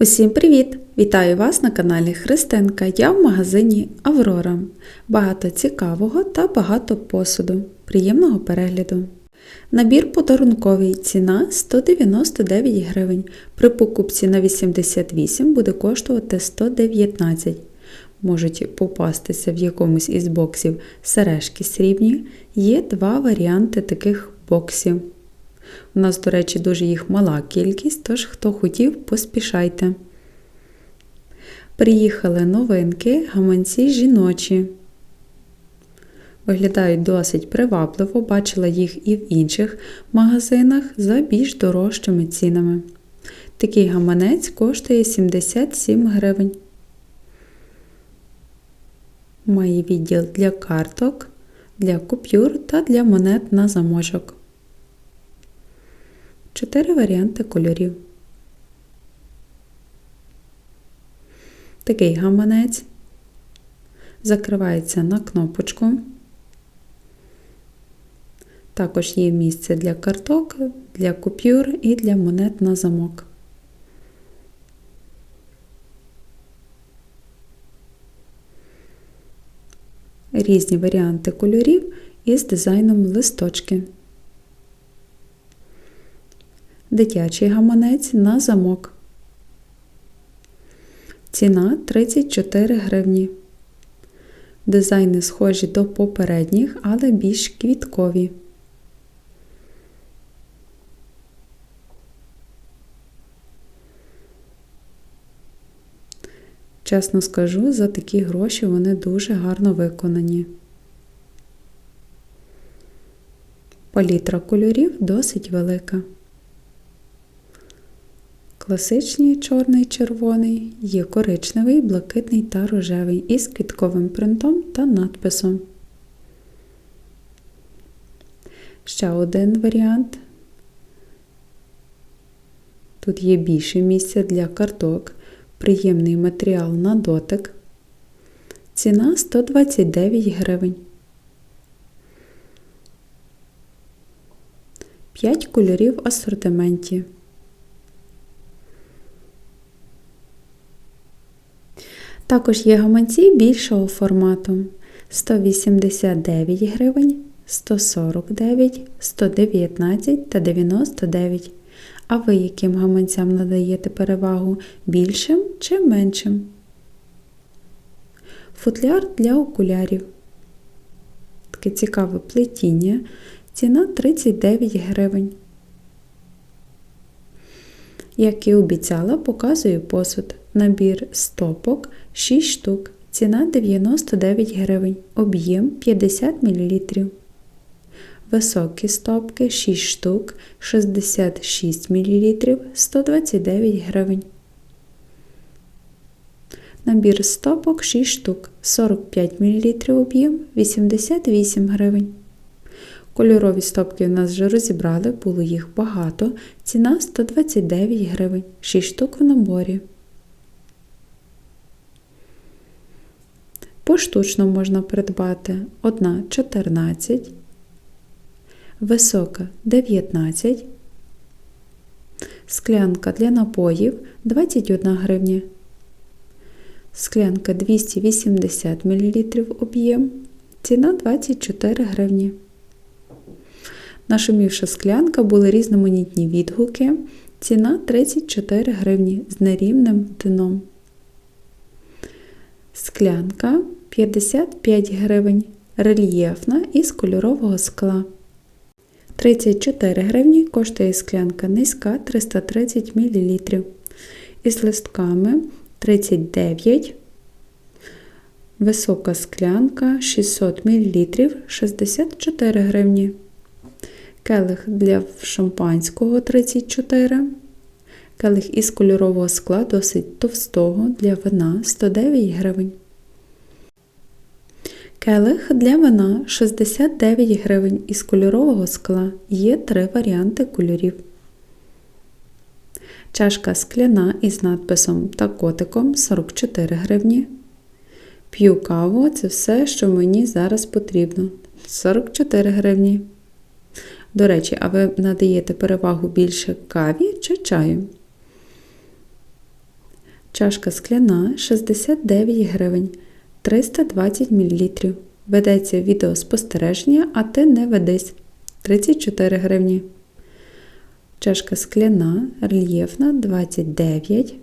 Усім привіт! Вітаю вас на каналі Христинка. Я в магазині Аврора. Багато цікавого та багато посуду. Приємного перегляду. Набір подарунковий. Ціна 199 гривень. При покупці на 88 буде коштувати 119 Можуть попастися в якомусь із боксів сережки срібні. Є два варіанти таких боксів. У нас, до речі, дуже їх мала кількість, тож хто хотів, поспішайте. Приїхали новинки, гаманці жіночі. Виглядають досить привабливо, бачила їх і в інших магазинах за більш дорожчими цінами. Такий гаманець коштує 77 гривень. Має відділ для карток, для купюр та для монет на замочок. Чотири варіанти кольорів. Такий гаманець закривається на кнопочку. Також є місце для карток, для купюр і для монет на замок. Різні варіанти кольорів із дизайном листочки. Дитячий гаманець на замок. Ціна 34 гривні. Дизайни схожі до попередніх, але більш квіткові. Чесно скажу, за такі гроші вони дуже гарно виконані. Палітра кольорів досить велика. Класичний чорний червоний, є коричневий, блакитний та рожевий із квітковим принтом та надписом. Ще один варіант. Тут є більше місця для карток, приємний матеріал на дотик. Ціна 129 гривень. 5 кольорів в асортименті. Також є гаманці більшого формату 189 гривень, 149, 119 та 99. А ви яким гаманцям надаєте перевагу більшим чи меншим? Футляр для окулярів. Таке цікаве плетіння. Ціна 39 гривень. Як і обіцяла, показую посуд. Набір стопок 6 штук. Ціна 99 гривень. Об'єм 50 мл. Високі стопки 6 штук 66 мл 129 гривень. Набір стопок 6 штук 45 мл об'єм 88 гривень. Кольорові стопки у нас вже розібрали, було їх багато. Ціна 129 гривень, 6 штук в наборі. Поштучно можна придбати одна 14, висока 19, склянка для напоїв 21 гривня, склянка 280 мл об'єм, ціна 24 гривні. Нашумівша склянка були різноманітні відгуки. Ціна 34 гривні з нерівним дном. Склянка 55 гривень. Рельєфна із кольорового скла. 34 гривні коштує склянка низька 330 мл. Із листками 39 Висока склянка 600 мл 64 гривні келих для шампанського 34, келих із кольорового скла досить товстого для вина 109 гривень. Келих для вина 69 гривень із кольорового скла. Є три варіанти кольорів. Чашка скляна із надписом та котиком 44 гривні. П'ю каву це все, що мені зараз потрібно. 44 гривні. До речі, а ви надаєте перевагу більше каві чи чаю? Чашка скляна 69 гривень 320 мл. Ведеться відеоспостереження, а ти не ведись 34 гривні. Чашка скляна, рельєфна 29.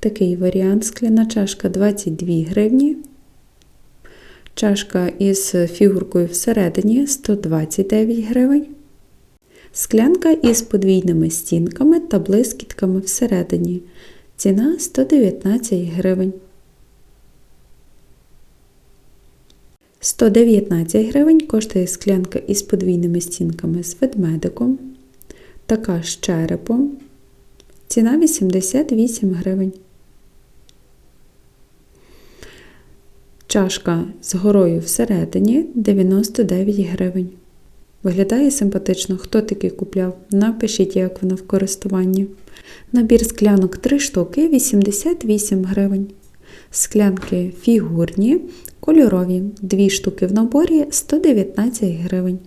Такий варіант скляна чашка 22 гривні. Чашка із фігуркою всередині 129 гривень. Склянка із подвійними стінками та блискітками всередині. Ціна 119 гривень. 119 гривень коштує склянка із подвійними стінками з ведмедиком. Така з черепом. Ціна 88 гривень. Чашка з горою всередині 99 гривень. Виглядає симпатично. Хто такий купляв? Напишіть, як воно в користуванні. Набір склянок 3 штуки 88 гривень. Склянки фігурні, кольорові 2 штуки в наборі 119 гривень.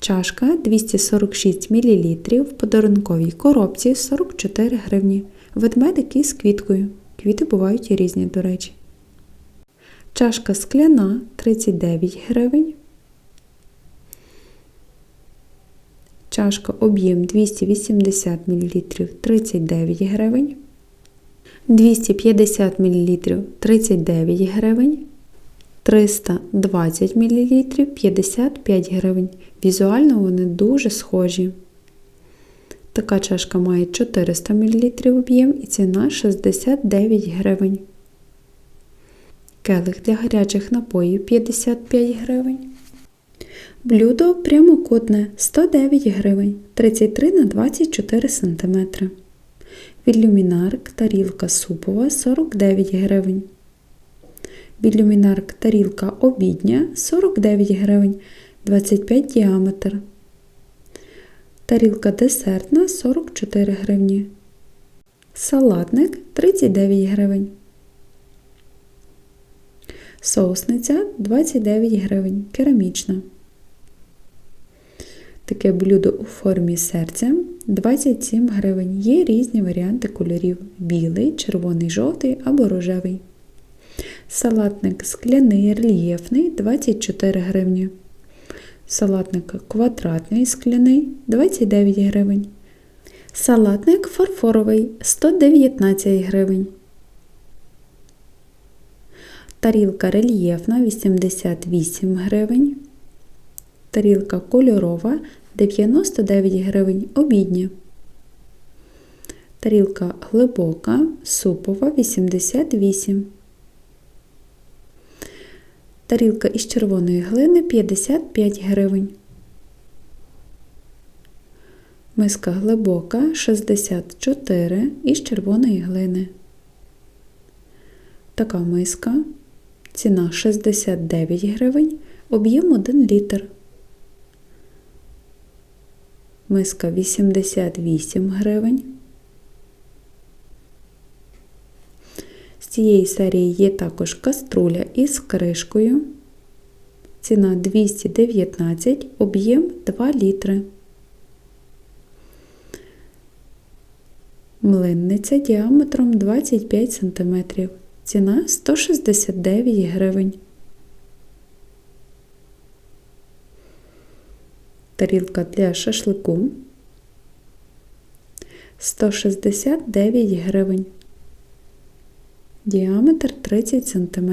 Чашка 246 мл в подарунковій коробці 44 гривні. Ведмедик із квіткою. Квіти бувають і різні, до речі. Чашка скляна 39 гривень. Чашка об'єм 280 мл 39 гривень. 250 мл 39 гривень. 320 мл 55 гривень. Візуально вони дуже схожі. Така чашка має 400 мл об'єм і ціна 69 гривень. Келих для гарячих напоїв 55 гривень. Блюдо прямокутне 109 гривень 33 на 24 см. Вілюмінарк тарілка супова 49 гривень. Вілюмінарк тарілка обідня 49 гривень 25 діаметр. Тарілка десертна 44 гривні. Салатник 39 гривень. Соусниця 29 гривень. Керамічна. Таке блюдо у формі серця 27 гривень. Є різні варіанти кольорів: білий, червоний, жовтий або рожевий. Салатник скляний рельєфний 24 гривні. Салатник квадратний скляний 29 гривень. Салатник фарфоровий 119 гривень. Тарілка рельєфна 88 гривень. Тарілка кольорова 99 гривень обідня. Тарілка глибока, супова 88. Тарілка із червоної глини 55 гривень. Миска глибока 64 із червоної глини. Така миска. Ціна 69 гривень, об'єм 1 літр. Миска 88 гривень. З цієї серії є також каструля із кришкою. Ціна 219, об'єм 2 літри. Млинниця діаметром 25 см. Ціна 169 гривень. Тарілка для шашлику 169 гривень. Діаметр 30 см.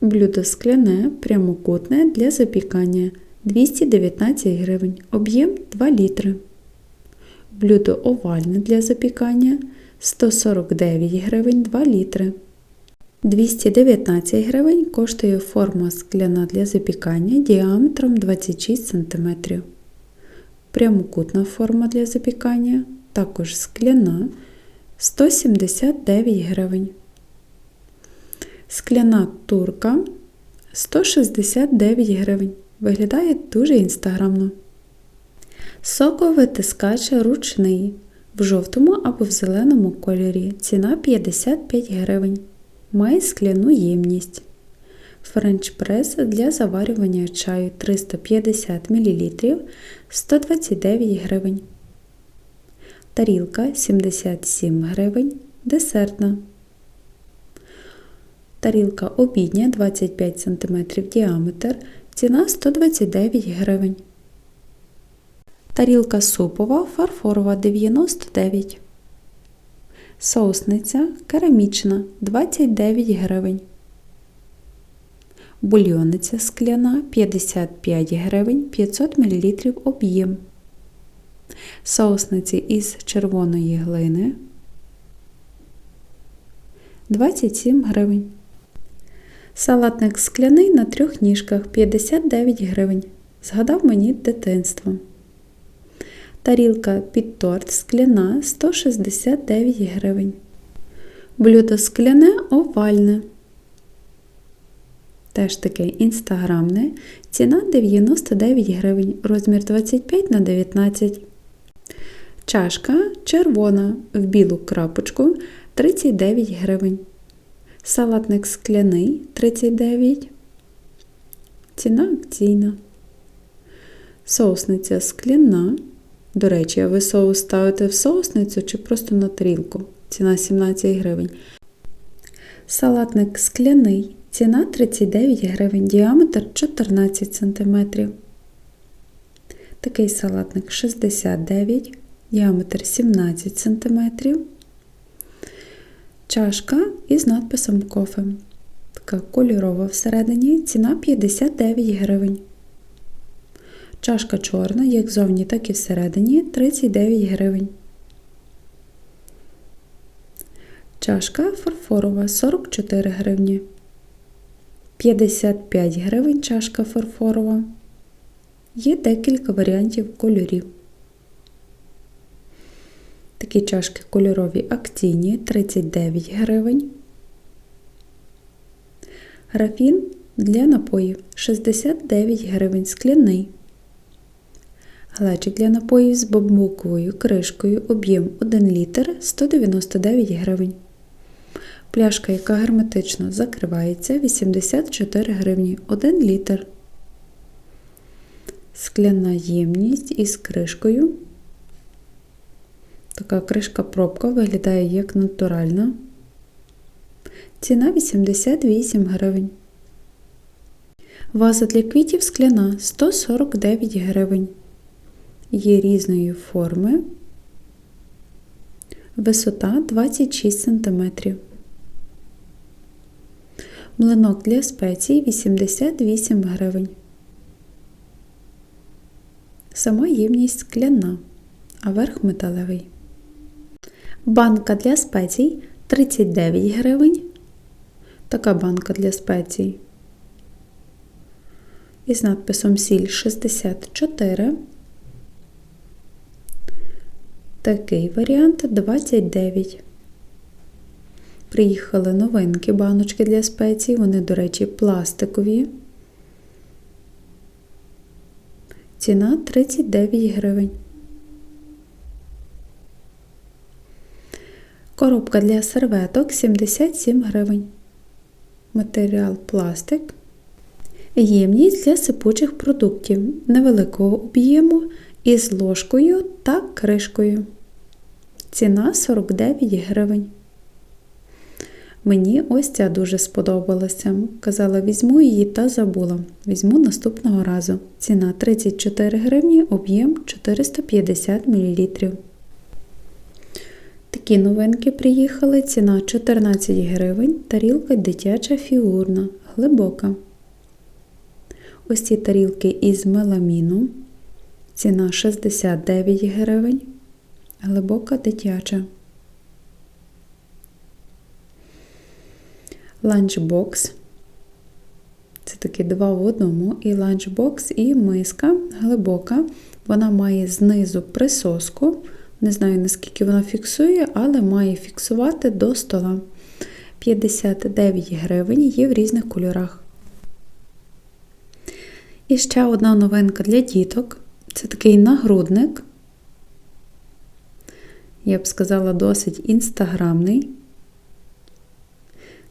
Блюдо скляне прямокутне для запікання 219 гривень. Об'єм 2 літри. Блюдо овальне для запікання 149 гривень 2 літри. 219 гривень коштує форма скляна для запікання діаметром 26 см. Прямокутна форма для запікання, також скляна 179 гривень. Скляна турка 169 гривень. Виглядає дуже інстаграмно. Соковитискач ручний в жовтому або в зеленому кольорі. Ціна 55 гривень. Має скляну ємність. Френч-прес для заварювання чаю 350 мл 129 гривень. Тарілка 77 гривень. Десертна. Тарілка обідня 25 см діаметр. Ціна 129 гривень. Тарілка супова фарфорова 99. Соусниця керамічна 29 гривень. Бульйониця скляна 55 гривень 500 мл об'єм. Соусниці із червоної глини 27 гривень. Салатник скляний на трьох ніжках 59 гривень. Згадав мені дитинство. Тарілка під торт скляна 169 гривень. Блюдо скляне овальне. Теж таке інстаграмне. Ціна 99 гривень, розмір 25 на 19. Чашка червона в білу крапочку 39 гривень. Салатник скляний 39. Ціна акційна. Соусниця скляна. До речі, а ви соус ставите в соусницю чи просто на тарілку. Ціна 17 гривень. Салатник скляний. Ціна 39 гривень, діаметр 14 см. Такий салатник 69, діаметр 17 см. Чашка із надписом кофе. Така кольорова всередині, ціна 59 гривень. Чашка чорна, як зовні, так і всередині 39 гривень. Чашка фарфорова 44 гривні. 55 гривень чашка фарфорова. Є декілька варіантів кольорів. Такі чашки кольорові акційні 39 гривень. Графін для напоїв 69 гривень скляний. Глечик для напоїв з бамбуковою кришкою об'єм 1 літр 199 гривень. Пляшка, яка герметично закривається 84 гривні 1 літр. Скляна ємність із кришкою. Така кришка-пробка виглядає як натуральна. Ціна 88 гривень. Ваза для квітів скляна 149 гривень. Є різної форми. Висота 26 см. Млинок для спецій 88 гривень. Сама ємність скляна, а верх металевий. Банка для спецій 39 гривень. Така банка для спецій. Із надписом сіль 64. Такий варіант 29. Приїхали новинки баночки для спецій. Вони, до речі, пластикові. Ціна 39 гривень. Коробка для серветок 77 гривень. Матеріал пластик. Ємність для сипучих продуктів невеликого об'єму із ложкою та кришкою. Ціна 49 гривень. Мені ось ця дуже сподобалася. Казала, візьму її та забула. Візьму наступного разу. Ціна 34 гривні, об'єм 450 мл. Такі новинки приїхали. Ціна 14 гривень, тарілка дитяча фігурна, глибока. Ось ці тарілки із меламіну. Ціна 69 гривень, глибока дитяча. ланчбокс. Це такі два в одному, і ланчбокс, і миска глибока. Вона має знизу присоску. Не знаю, наскільки вона фіксує, але має фіксувати до стола. 59 гривень є в різних кольорах. І ще одна новинка для діток. Це такий нагрудник. Я б сказала, досить інстаграмний.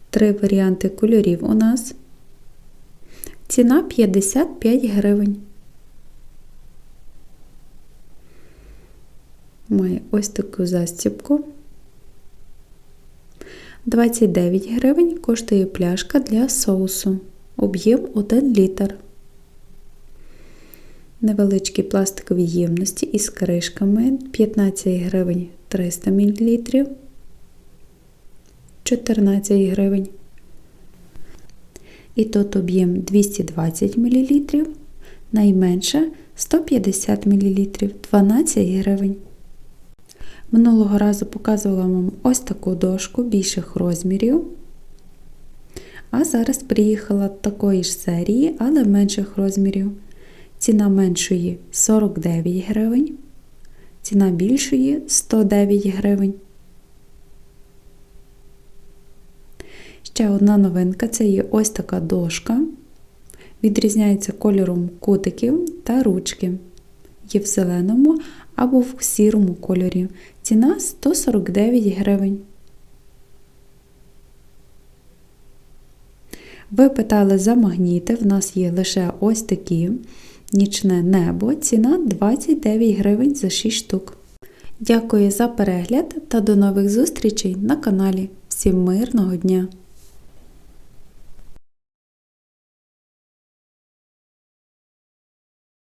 Три варіанти кольорів у нас. Ціна 55 гривень. Має ось таку застібку. 29 гривень коштує пляшка для соусу. Об'єм 1 літр. Невеличкі пластикові ємності із кришками 15 гривень 300 мл, 14 гривень. І тут об'єм 220 мл, найменше 150 мл, 12 гривень. Минулого разу показувала вам ось таку дошку більших розмірів. А зараз приїхала такої ж серії, але менших розмірів. Ціна меншої 49 гривень, ціна більшої 109 гривень. Ще одна новинка це є ось така дошка. Відрізняється кольором кутиків та ручки. Є в зеленому або в сірому кольорі. Ціна 149 гривень. Ви питали за магніти, в нас є лише ось такі. Нічне небо, ціна 29 гривень за 6 штук. Дякую за перегляд та до нових зустрічей на каналі. Всім мирного дня!